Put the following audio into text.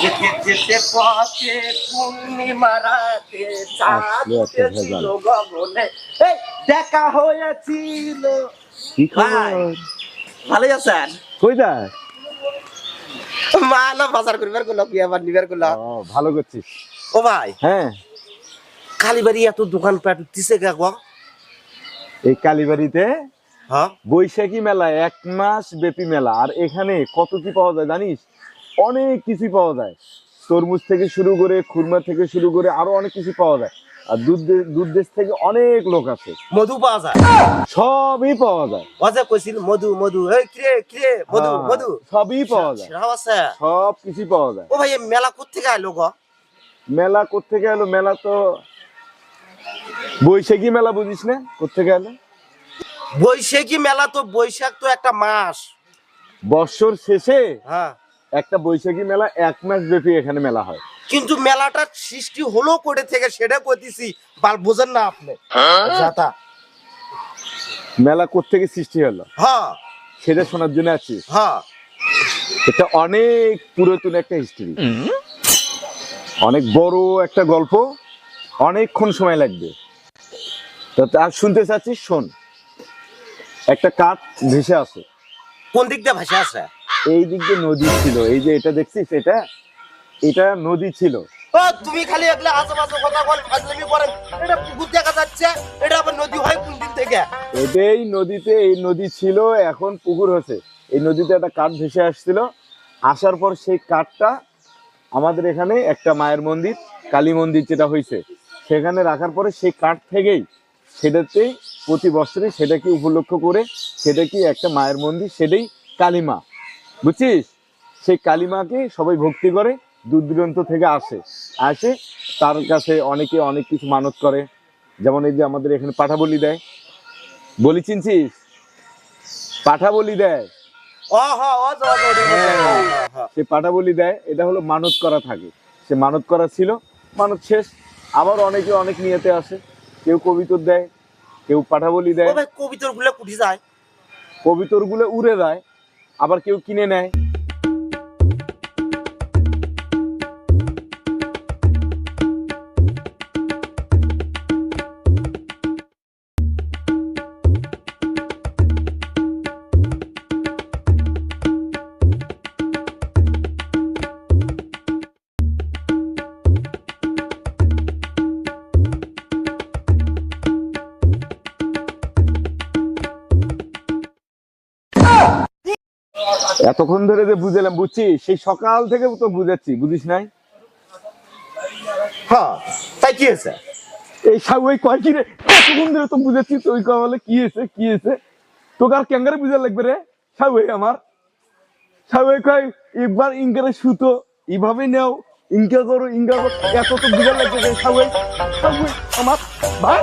যেতে যেতে পথে পূর্ণিমা রাতে চাঁদ আসলে একটা উঠেছিল ভেজাল। গগনে। দেখা হয়েছিল। কি খবর? ভালো আছেন? কই যায়? মালা বাজার করিবারগুলো কি আবার নিবারগুলো ও ভালো করছিস। ও ভাই হ্যাঁ। কালীবাড়ি এত দোকান পাট দিছে গা গো। এই কালীবাড়িতে হ্যাঁ। বৈশাখী মেলা এক মাস ব্যাপী মেলা। আর এখানে কত কি পাওয়া যায় জানিস? অনেক কিছু পাওয়া যায়। তরমুজ থেকে শুরু করে খুরমা থেকে শুরু করে আরও অনেক কিছু পাওয়া যায়। আর দুধ দেশ থেকে অনেক লোক আছে মধু পাওয়া যায়। সবই পাওয়া যায়। অজা কইছিল মধু মধু এই কিরে কিরে মধু হ্যাঁ, মধু? সবই পাওয়া যায়। আছে। সব কিছু পাওয়া যায়। ও ভাই মেলা কোথেকে আইলো গো? মেলা কোথেকে এলো মেলা তো বৈশাখী মেলা বুঝিস না? কোথেকে এলো বৈশাখী মেলা তো বৈশাখ তো একটা মাস। বৎসর শেষে হ্যাঁ। একটা বৈশাখী মেলা এক মাস ব্যাপী এখানে মেলা হয়। কিন্তু মেলাটা সৃষ্টি হলো করে থেকে সেটা কইতেছি বাল বোঝেন না আপনি। যাতা। মেলা কোথেকে সৃষ্টি হলো? হ্যাঁ। সেটা শোনার জন্য আছি। হ্যাঁ। এটা অনেক পুরাতন একটা হিস্ট্রি অনেক বড় একটা গল্প অনেকক্ষণ সময় লাগবে। তো আর শুনতে চাচ্ছিস শোন। একটা কাঠ ভেসে আছে কোন দিক দিয়ে ভাষা আছে এই দিক দিয়ে নদী ছিল। এই যে এটা দেখছিস এটা এটা নদী ছিল। তুমি খালি এগুলা আশেপাশে কথা বল ফাজলামি করেন এটা পুকুর দেখা যাচ্ছে এটা আবার নদী হয় কোন দিন থেকে? এটাই নদীতে এই নদী ছিল এখন পুকুর হয়েছে এই নদীতে একটা কাঠ ভেসে আসছিল। আসার পর সেই কাঠটা আমাদের এখানে একটা মায়ের মন্দির কালী মন্দির যেটা হয়েছে সেখানে রাখার পরে সেই কাঠ থেকেই সেটাতেই প্রতি বছরে সেটাকে উপলক্ষ করে সেটা কি একটা মায়ের মন্দির সেটাই কালীমা বুঝছিস? সেই কালীমাকে সবাই ভক্তি করে দূর দূরান্ত থেকে আসে। আসে তার কাছে অনেকে অনেক কিছু মানত করে। যেমন এই যে আমাদের এখানে পাঠা বলি দেয়। বলি চিনছিস পাঠা বলি দেয়। সে পাঠা বলি দেয় এটা হলো মানত করা থাকে। সে মানত করা ছিল মানত শেষ। আবার অনেকে অনেক নিয়েতে আসে। কেউ কবিতর দেয় কেউ পাঠা বলি দেয় কবিতরগুলো কুটি যায়। কবিতরগুলো উড়ে দেয় আবার কেউ কিনে নেয়। এতক্ষণ ধরে যে বুঝলাম বুঝছিস সেই সকাল থেকে তো বুঝাচ্ছি বুঝিস নাই? হ্যাঁ তাই কি হয়েছে? এই সাউ ওই কয় কি রে? এতক্ষণ ধরে তো বুঝাচ্ছি তুই কয় বলে কি হয়েছে কি হয়েছে? তোকে আর ক্যাঙ্গারে বুঝা লাগবে রে ওই আমার। ওই কয় একবার ইঙ্কারে সুতো এইভাবে নেও ইনকা করো ইনকা করো। এত তো বুঝা লাগবে রে ওই সাউ ওই আমার। ভাই